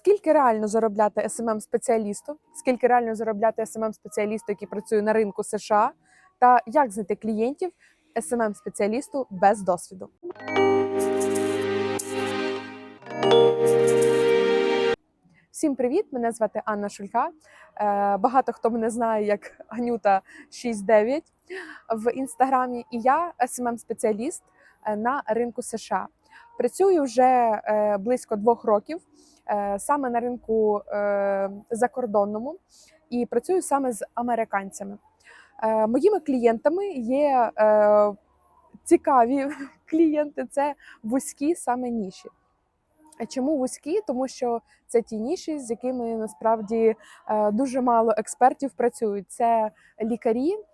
Скільки реально заробляти smm спеціалісту Скільки реально заробляти smm спеціалісту який працює на ринку США? Та як знайти клієнтів smm спеціалісту без досвіду? Всім привіт! Мене звати Анна Шулька. Е, Багато хто мене знає як Анюта 69 в інстаграмі. І я smm спеціаліст на ринку США. Працюю вже е, близько двох років е, саме на ринку е, закордонному і працюю саме з американцями. Е, Моїми клієнтами є е, цікаві клієнти, це вузькі саме ніші. Чому вузькі? Тому що це ті ніші, з якими насправді е, дуже мало експертів працюють. Це лікарі, е,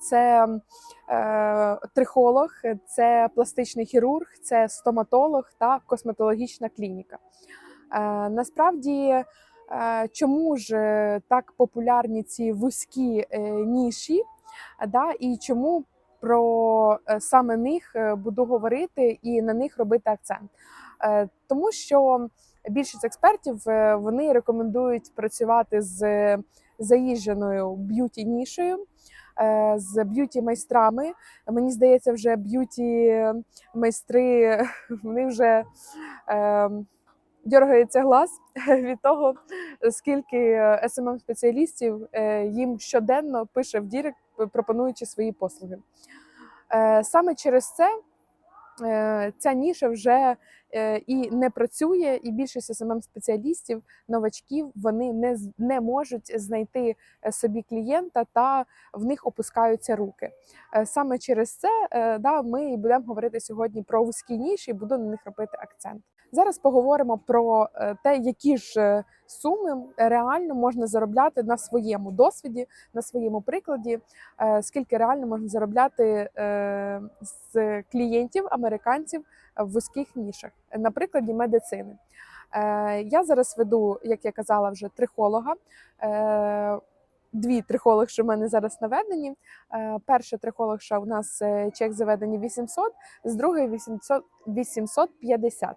це е, трихолог, це пластичний хірург, це стоматолог та косметологічна клініка. Е, Насправді, е, чому ж е, так популярні ці вузькі е, ніші, е, да, і чому про е, саме них е, буду говорити і на них робити акцент? Е, Тому що більшість експертів е, вони рекомендують працювати з заїждженою б'юті нішею. Е, З б'юті майстрами мені здається, вже б'юті майстри вони вже е, дергається глаз від того, скільки smm спеціалістів е, їм щоденно пише в дірек, пропонуючи свої послуги. Саме через це ця ніша вже е, і не працює, і більшість смм спеціалістів, новачків, вони не, не можуть знайти е, собі клієнта та в них опускаються руки. Е, Саме через це е, да, ми і будемо говорити сьогодні про вузькі ніші і буду на них робити акцент. Зараз поговоримо про е, те, які ж е, суми реально можна заробляти на своєму досвіді, на своєму прикладі, е, скільки реально можна заробляти з клієнтів американців в вузьких нішах, на прикладі медицини. Я зараз веду, як я казала, вже трихолога. Дві трихолог, що в мене зараз наведені. Перша трихологша у нас чек заведені 800, з другої 800, 850.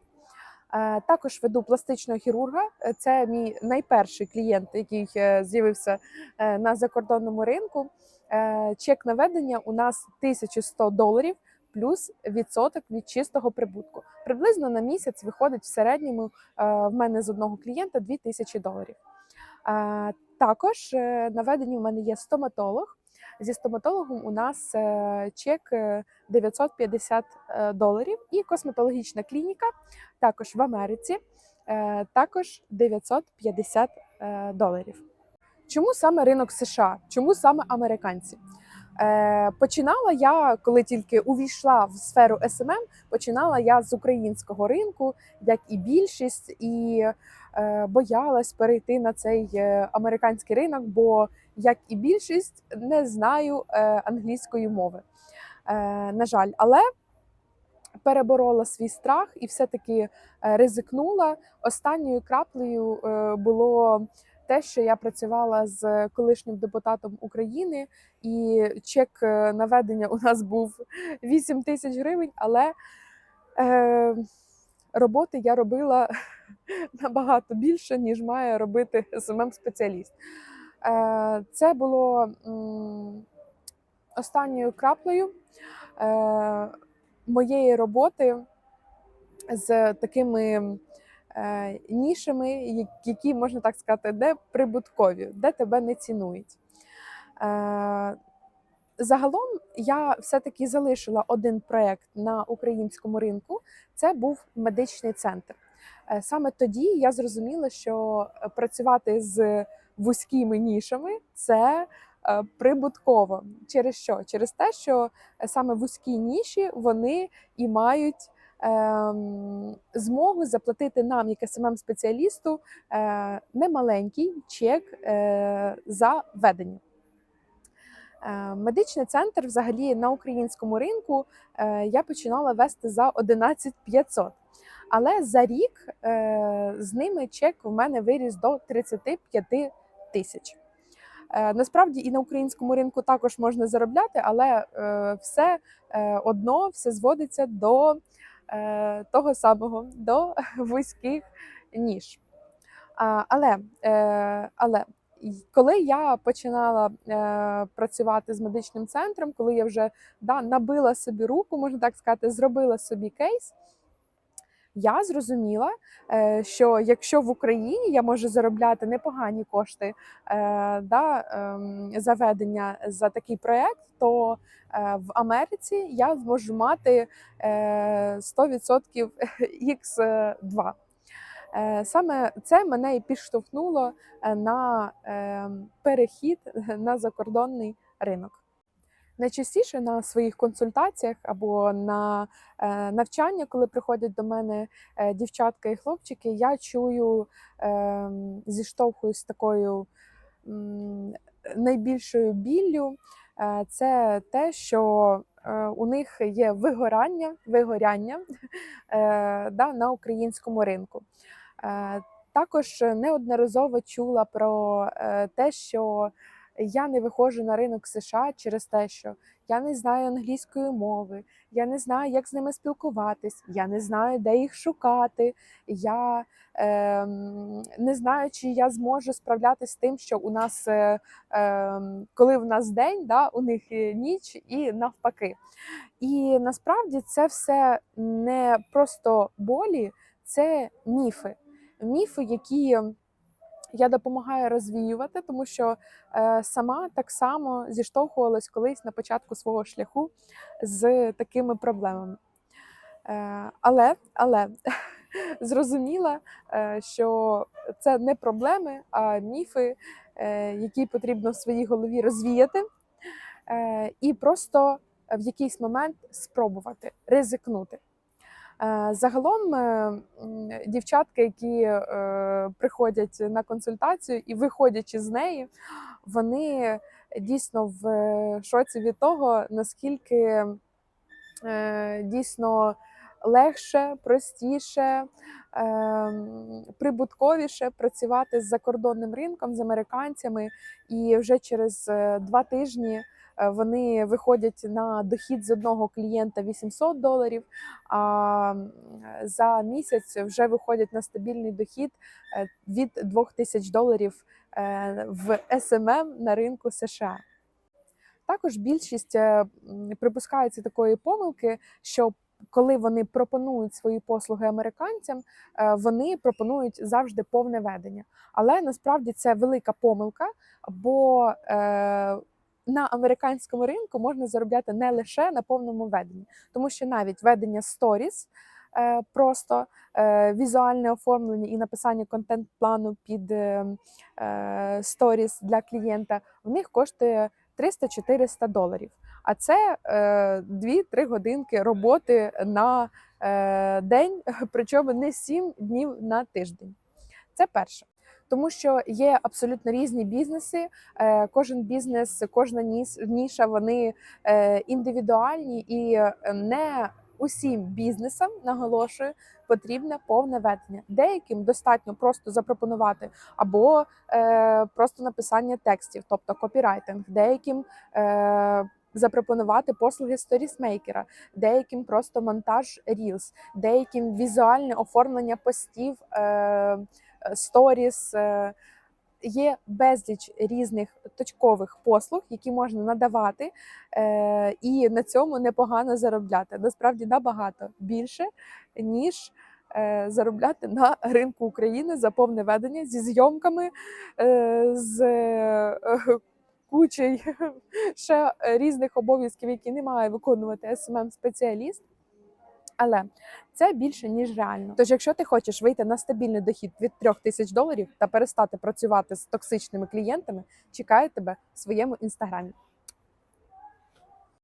Е, Також веду пластичного хірурга. Е, Це мій найперший клієнт, який е, з'явився на закордонному ринку. Чек наведення у нас 1100 доларів плюс відсоток від чистого прибутку. Приблизно на місяць виходить в середньому в мене з одного клієнта 2000 доларів. Також наведені в мене є стоматолог. Зі стоматологом у нас е, чек е, 950 е, доларів і косметологічна клініка також в Америці, е, також 950 е, доларів. Чому саме ринок США? Чому саме американці? Е, Починала я, коли тільки увійшла в сферу SMM, починала я з українського ринку, як і більшість, і е, боялась перейти на цей е, американський ринок, бо як і більшість не знаю англійської мови. На жаль, але переборола свій страх і все-таки ризикнула. Останньою краплею було те, що я працювала з колишнім депутатом України, і чек е, наведення у нас був 8 тисяч гривень, але е, роботи я робила набагато більше, ніж має робити smm спеціаліст. Е, Це було м, останньою краплею е, моєї роботи з такими нішами, які можна так сказати, де прибуткові, де тебе не цінують. Е, Загалом я все-таки залишила один проєкт на українському ринку. Це був медичний центр. Е, Саме тоді я зрозуміла, що е, працювати з вузькими нішами це е, прибутково. Через що? Через те, що е, саме вузькі ніші вони і мають змогу заплатити нам, як smm спеціалісту, е, немаленький чек е, за ведення. Е, Медичний центр, взагалі, на українському ринку я починала вести за 11 500. Але за рік з ними чек в мене виріс до 35 тисяч. Насправді і на українському ринку також можна заробляти, але все одно все зводиться до того самого, до вузьких ніж. Але, е, але коли я починала е, працювати з медичним центром, коли я вже да, набила собі руку, можна так сказати, зробила собі кейс, я зрозуміла, е, що якщо в Україні я можу заробляти непогані кошти е, да, ем, заведення за такий проект, то е, в Америці я зможу мати е, 100% X2. Е, Саме це мене і підштовхнуло на е, перехід на закордонний ринок. Найчастіше на своїх консультаціях або на е, навчання, коли приходять до мене е, дівчатка і хлопчики, я чую, е, зіштовхуюсь з такою найбільшою біллю. Е, це те, що у них є вигорання, вигоряння да, на українському ринку. Також неодноразово чула про те, що я не виходжу на ринок США через те, що я не знаю англійської мови, я не знаю, як з ними спілкуватись, я не знаю, де їх шукати. Я е, не знаю, чи я зможу справлятися з тим, що у нас, е, е, коли в нас день, да, у них е, ніч і навпаки. І насправді це все не просто болі, це міфи. Міфи, які я допомагаю розвіювати, тому що е, сама так само зіштовхувалась колись на початку свого шляху з такими проблемами. Е, але, але зрозуміла, е, що це не проблеми, а міфи, які потрібно в своїй голові розвіяти, і просто в якийсь момент спробувати ризикнути. Е, Загалом е, дівчатки, які е, приходять на консультацію і виходячи з неї, вони дійсно в шоці від того, наскільки дійсно легше, простіше, прибутковіше працювати з закордонним ринком, з американцями, і вже через два тижні вони виходять на дохід з одного клієнта 800 доларів, а за місяць вже виходять на стабільний дохід е, від 2000 доларів е, в СММ на ринку США. Також більшість е, м, припускаються такої помилки, що коли вони пропонують свої послуги американцям, е, вони пропонують завжди повне ведення. Але насправді це велика помилка, бо е, на американському ринку можна заробляти не лише на повному веденні, тому що навіть ведення сторіс. е, Просто е, візуальне оформлення і написання контент-плану під е, сторіс для клієнта в них коштує 300-400 доларів. А це е, 2-3 годинки роботи на день, причому не 7 днів на тиждень. Це перше. Тому що є абсолютно різні бізнеси. е, Кожен бізнес, кожна ніша, вони е, індивідуальні і не усім бізнесам наголошую потрібне повне ведення. Деяким достатньо просто запропонувати або е, просто написання текстів, тобто копірайтинг, деяким е, запропонувати послуги сторісмейкера, деяким просто монтаж Reels, деяким візуальне оформлення постів, е, сторіс. Е, Є безліч різних точкових послуг, які можна надавати, е, і на цьому непогано заробляти. Насправді набагато більше, ніж е, заробляти на ринку України за повне ведення зі зйомками, з кучею ще різних обов'язків, які не має виконувати smm спеціаліст Але це більше ніж реально. Тож, якщо ти хочеш вийти на стабільний дохід від 3 тисяч доларів та перестати працювати з токсичними клієнтами, чекаю тебе в своєму інстаграмі.